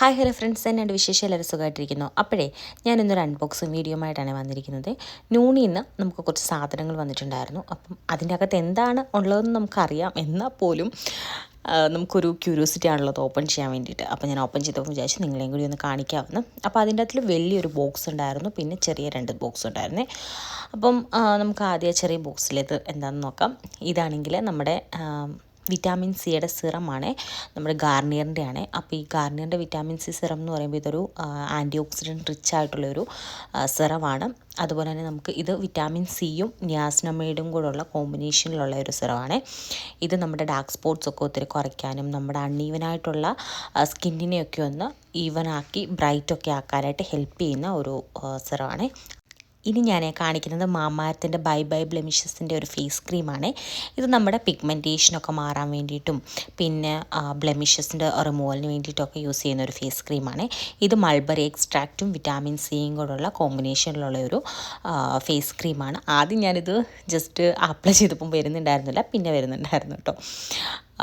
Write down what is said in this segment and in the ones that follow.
Hi hello friends. തന്നെ എന്റെ വിശേഷം എല്ലാവരും സുഖമായിട്ടിരിക്കുന്നു. അപ്പോഴേ ഞാനിന്നൊരു അൺബോക്സിങ് വീഡിയോ ആയിട്ടാണ് വന്നിരിക്കുന്നത്. നൂണിൽ നിന്ന് നമുക്ക് കുറച്ച് സാധനങ്ങൾ വന്നിട്ടുണ്ടായിരുന്നു. അപ്പം അതിന്റെ അകത്ത് എന്താണ് ഉള്ളതെന്ന് നമുക്കറിയാം. എന്നാൽ പോലും നമുക്കൊരു ക്യൂരിയോസിറ്റി ആണല്ലോ അത് ഓപ്പൺ ചെയ്യാൻ വേണ്ടിയിട്ട്. അപ്പോൾ ഞാൻ ഓപ്പൺ ചെയ്തപ്പോൾ വിചാരിച്ച് നിങ്ങളെയും കൂടി ഒന്ന് കാണിക്കാമെന്ന്. അപ്പോൾ അതിന്റെ അകത്തിൽ വലിയൊരു ബോക്സ് ഉണ്ടായിരുന്നു. പിന്നെ ചെറിയ രണ്ട് ബോക്സ് ഉണ്ടായിരുന്നേ. അപ്പം നമുക്ക് ആദ്യം ചെറിയ ബോക്സിലേത് എന്താണെന്ന് നോക്കാം. ഇതാണെങ്കിൽ നമ്മുടെ വിറ്റാമിൻ സിയുടെ സിറമാണ് നമ്മുടെ ഗാർണിയറിന്റെ ആണ് അപ്പോൾ ഈ ഗാർണിയറിന്റെ വിറ്റാമിൻ സി സിറം എന്ന് പറയുമ്പോൾ ഇതൊരു ആന്റി ഓക്സിഡന്റ് റിച്ച് ആയിട്ടുള്ളൊരു സിറമാണ്. അതുപോലെ തന്നെ നമുക്ക് ഇത് വിറ്റാമിൻ സിയും നിയാസിനമൈഡും കൂടെയുള്ള കോമ്പിനേഷനിലുള്ള ഒരു സിറമാണ്. ഇത് നമ്മുടെ ഡാർക്ക് സ്പോട്ട്സ് ഒക്കെ ഒത്തിരി കുറയ്ക്കാനും നമ്മുടെ അൺഈവനായിട്ടുള്ള സ്കിന്നിനെയൊക്കെ ഒന്ന് ഈവനാക്കി ബ്രൈറ്റൊക്കെ ആക്കാനായിട്ട് ഹെൽപ്പ് ചെയ്യുന്ന ഒരു സിറമാണ്. ഇനി ഞാൻ കാണിക്കുന്നത് മാമാരത്തിന്റെ ബൈ ബൈ ബ്ലെമിഷസിന്റെ ഒരു ഫേസ് ക്രീമാണ് ഇത് നമ്മുടെ പിഗ്മെന്റേഷനൊക്കെ മാറാൻ വേണ്ടിയിട്ടും പിന്നെ ബ്ലെമിഷസിന്റെ റിമൂവലിന് വേണ്ടിയിട്ടൊക്കെ യൂസ് ചെയ്യുന്ന ഒരു ഫേസ് ക്രീമാണ് ഇത് മൾബറി എക്സ്ട്രാക്റ്റും വിറ്റാമിൻ സിയും കൂടെയുള്ള കോമ്പിനേഷനിലുള്ള ഒരു ഫേസ് ക്രീമാണ് ആദ്യം ഞാനിത് ജസ്റ്റ് അപ്ലൈ ചെയ്തപ്പം വരുന്നുണ്ടായിരുന്നില്ല പിന്നെ വരുന്നുണ്ടായിരുന്നു കേട്ടോ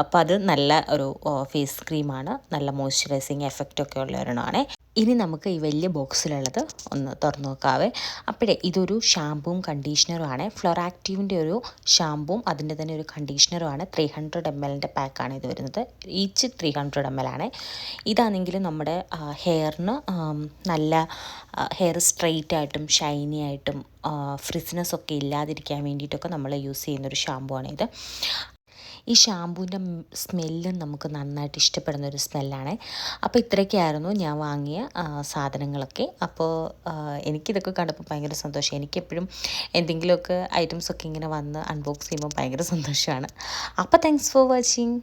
അപ്പോൾ അത് നല്ല ഒരു ഫേസ് ക്രീമാണ്. നല്ല മോയ്സ്ചറൈസിങ് എഫക്റ്റൊക്കെ ഉള്ള ഒരെണ്ണമാണ്. ഇനി നമുക്ക് ഈ വലിയ ബോക്സിലുള്ളത് ഒന്ന് തുറന്നു നോക്കാവേ. അപ്പോഴേ ഇതൊരു ഷാമ്പുവും കണ്ടീഷണറുമാണ് ഫ്ലോറാക്റ്റീവിന്റെ ഒരു ഷാമ്പുവും അതിന്റെ തന്നെ ഒരു കണ്ടീഷണറുമാണ് ത്രീ ഹൺഡ്രഡ് എം എല്ലിന്റെ പാക്കാണ് ഇത് വരുന്നത്. Each three hundred M L ആണ്. ഇതാണെങ്കിൽ നമ്മുടെ ഹെയറിന് നല്ല ഹെയർ സ്ട്രെയിറ്റ് ആയിട്ടും ഷൈനി ആയിട്ടും ഫ്രിസ്നെസ് ഒക്കെ ഇല്ലാതിരിക്കാൻ വേണ്ടിയിട്ടൊക്കെ നമ്മൾ യൂസ് ചെയ്യുന്നൊരു ഷാമ്പു ആണ് ഇത്. ഈ ഷാമ്പൂവിന്റെ സ്മെല്ലും നമുക്ക് നന്നായിട്ട് ഇഷ്ടപ്പെടുന്ന ഒരു സ്മെല്ലാണ്. അപ്പോൾ ഇത്രയൊക്കെയായിരുന്നു ഞാൻ വാങ്ങിയ സാധനങ്ങളൊക്കെ. അപ്പോൾ എനിക്കിതൊക്കെ കണ്ടപ്പോൾ ഭയങ്കര സന്തോഷം. എനിക്കെപ്പോഴും എന്തെങ്കിലുമൊക്കെ ഐറ്റംസൊക്കെ ഇങ്ങനെ വന്ന് അൺബോക്സ് ചെയ്യുമ്പോൾ ഭയങ്കര സന്തോഷമാണ്. അപ്പോൾ താങ്ക്സ് ഫോർ വാച്ചിങ്